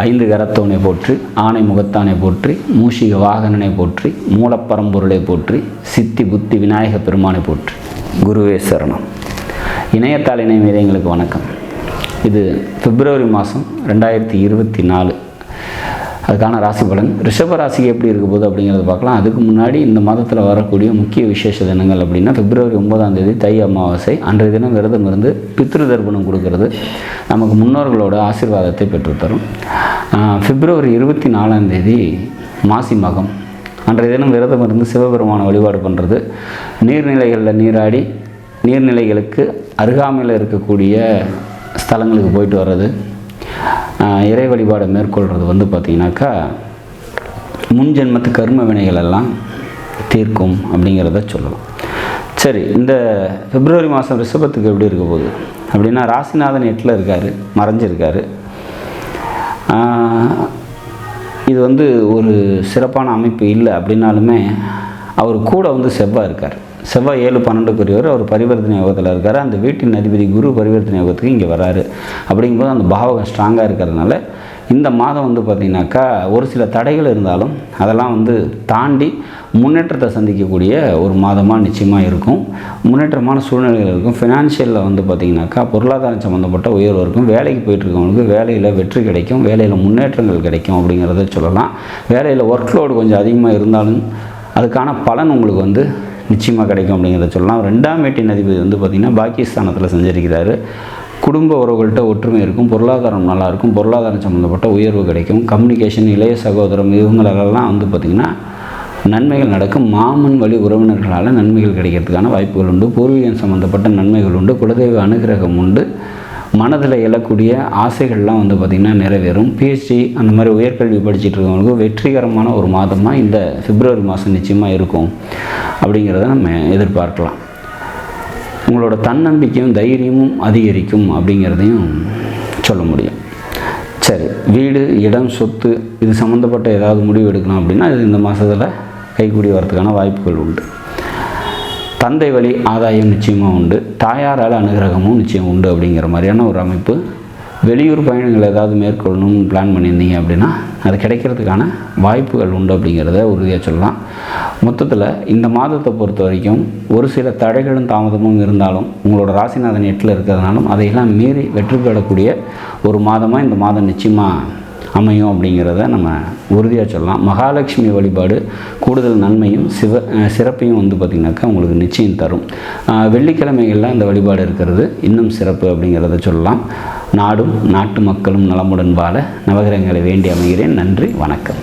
ஐந்து கரத்தவனை போற்றி ஆணை முகத்தானை போற்றி மூஷிக வாகனனை போற்றி மூலப்பரம்பொருளை போற்றி சித்தி புத்தி விநாயக பெருமானை போற்றி. குருவே சரணம். இணையத்தாள் இணைய எங்களுக்கு வணக்கம். இது பிப்ரவரி மாதம் ரெண்டாயிரத்தி இருபத்தி நாலு. அதுக்கான ராசி பலன். ரிஷப ராசிக்கு எப்படி இருக்க போகுது அப்படிங்கிறத பார்க்கலாம். அதுக்கு முன்னாடி இந்த மாதத்தில் வரக்கூடிய முக்கிய விசேஷ தினங்கள் அப்படின்னா பிப்ரவரி ஒன்பதாம் தேதி தை அமாவாசை. அன்றைய தினம் விரதம் இருந்து பித்ரு தர்ப்பணம் கொடுக்கறது. நமக்கு முன்னோர்களோட ஆசீர்வாதத்தை பெற்றுத்தரும். பிப்ரவரி இருபத்தி நாலாம் தேதி மாசி மகம். அன்றைய தினம் விரதம் இருந்து சிவபெருமான வழிபாடு பண்ணுறது நீர்நிலைகளில் நீராடி நீர்நிலைகளுக்கு அருகாமையில் இருக்கக்கூடிய ஸ்தலங்களுக்கு போயிட்டு வர்றது. இறை வழிபாடை மேற்கொள்கிறது வந்து பார்த்திங்கனாக்கா முன்ஜென்மத்து கர்ம வினைகள் எல்லாம் தீர்க்கும் அப்படிங்கிறத சொல்லலாம். சரி இந்த பிப்ரவரி மாதம் ரிஷபத்துக்கு எப்படி இருக்க போகுது? அப்படின்னா ராசிநாதன் எட்டில் இருக்கார் மறைஞ்சிருக்காரு. இது வந்து ஒரு சிறப்பான அமைப்பு இல்லை அப்படின்னாலுமே அவர் கூட வந்து செவ்வாய் இருக்கார். செவ்வாய் ஏழு பன்னெண்டுக்குரியவர் அவர் பரிவர்த்தனை யோகத்தில் இருக்கார். அந்த வீட்டின் அதிபதி குரு பரிவர்த்தனை யோகத்துக்கு இங்கே வராரு. அப்படிங்கும்போது அந்த பாவகம் ஸ்ட்ராங்காக இருக்கிறதுனால இந்த மாதம் வந்து பார்த்திங்கனாக்கா ஒரு சில தடைகள் இருந்தாலும் அதெல்லாம் வந்து தாண்டி முன்னேற்றத்தை சந்திக்கக்கூடிய ஒரு மாதமாக நிச்சயமாக இருக்கும். முன்னேற்றமான சூழ்நிலைகள் இருக்கும். ஃபினான்ஷியலில் வந்து பார்த்திங்கனாக்கா பொருளாதாரம் சம்மந்தப்பட்ட உயர்வு இருக்கும். வேலைக்கு போயிட்டுருக்கவங்களுக்கு வேலையில் வெற்றி கிடைக்கும். வேலையில் முன்னேற்றங்கள் கிடைக்கும் அப்படிங்கிறத சொல்லலாம். வேலையில் ஒர்க் லோடு கொஞ்சம் அதிகமாக இருந்தாலும் அதுக்கான பலன் உங்களுக்கு வந்து நிச்சயமாக கிடைக்கும் அப்படிங்கிறத சொல்லலாம். ரெண்டாம் வீட்டின் அதிபதி வந்து பார்த்திங்கன்னா பாகிஸ்தானத்தில் செஞ்சிருக்கிறாரு. குடும்ப உறவுகள்கிட்ட ஒற்றுமை இருக்கும் பொருளாதாரம் நல்லாயிருக்கும் பொருளாதாரம் சம்மந்தப்பட்ட உயர்வு கிடைக்கும். கம்யூனிகேஷன் இளைய சகோதரம் இவங்களெல்லாம் வந்து பார்த்திங்கன்னா நன்மைகள் நடக்கும். மாமன் வழி உறவினர்களால் நன்மைகள் கிடைக்கிறதுக்கான வாய்ப்புகள் உண்டு. பூர்வீகம் சம்மந்தப்பட்ட நன்மைகள் உண்டு. குலதெய்வ அனுகிரகம் உண்டு. மனதில் எழக்கூடிய ஆசைகள்லாம் வந்து பார்த்திங்கன்னா நிறைவேறும். பிஹெச்டி அந்த மாதிரி உயர்கல்வி படிச்சுட்டு இருக்கவங்களுக்கு வெற்றிகரமான ஒரு மாதமாக இந்த பிப்ரவரி மாதம் நிச்சயமாக இருக்கும். அப்படிங்கிறத நம்ம எதிர்பார்க்கலாம். உங்களோட தன்னம்பிக்கையும் தைரியமும் அதிகரிக்கும் அப்படிங்கிறதையும் சொல்ல முடியும். சரி வீடு இடம் சொத்து இது சம்மந்தப்பட்ட ஏதாவது முடிவு எடுக்கணும் அப்படின்னா இது இந்த மாதத்தில் கைக்கூடி வரதுக்கான வாய்ப்புகள் உண்டு. தந்தை வழி ஆதாயம் நிச்சயமாக உண்டு. தாயாரால் அனுகிரகமும் நிச்சயம் உண்டு அப்படிங்கிற மாதிரியான ஒரு அமைப்பு. வெளியூர் பயணங்கள் ஏதாவது மேற்கொள்ளணும்னு பிளான் பண்ணியிருந்தீங்க அப்படின்னா அது கிடைக்கிறதுக்கான வாய்ப்புகள் உண்டு அப்படிங்கிறத உறுதியாக சொல்லலாம். மொத்தத்தில் இந்த மாதத்தை பொறுத்த வரைக்கும் ஒரு சில தடைகளும் தாமதமும் இருந்தாலும் உங்களோட ராசிநாதன் எட்டில் இருக்கிறதுனாலும் அதையெல்லாம் மீறி வெற்றி பெறக்கூடிய ஒரு மாதமாக இந்த மாதம் நிச்சயமாக அமையும் அப்படிங்கிறத நம்ம உறுதியாக சொல்லலாம். மகாலட்சுமி வழிபாடு கூடுதல் நன்மையும் சிவ சிறப்பையும் வந்து பார்த்திங்கனாக்கா உங்களுக்கு நிச்சயம் தரும். வெள்ளிக்கிழமைகளில் அந்த வழிபாடு இருக்கிறது இன்னும் சிறப்பு அப்படிங்கிறத சொல்லலாம். நாடும் நாட்டு மக்களும் நலமுடன் வாழ நவகிரகங்களை வேண்டி அமைகிறேன். நன்றி வணக்கம்.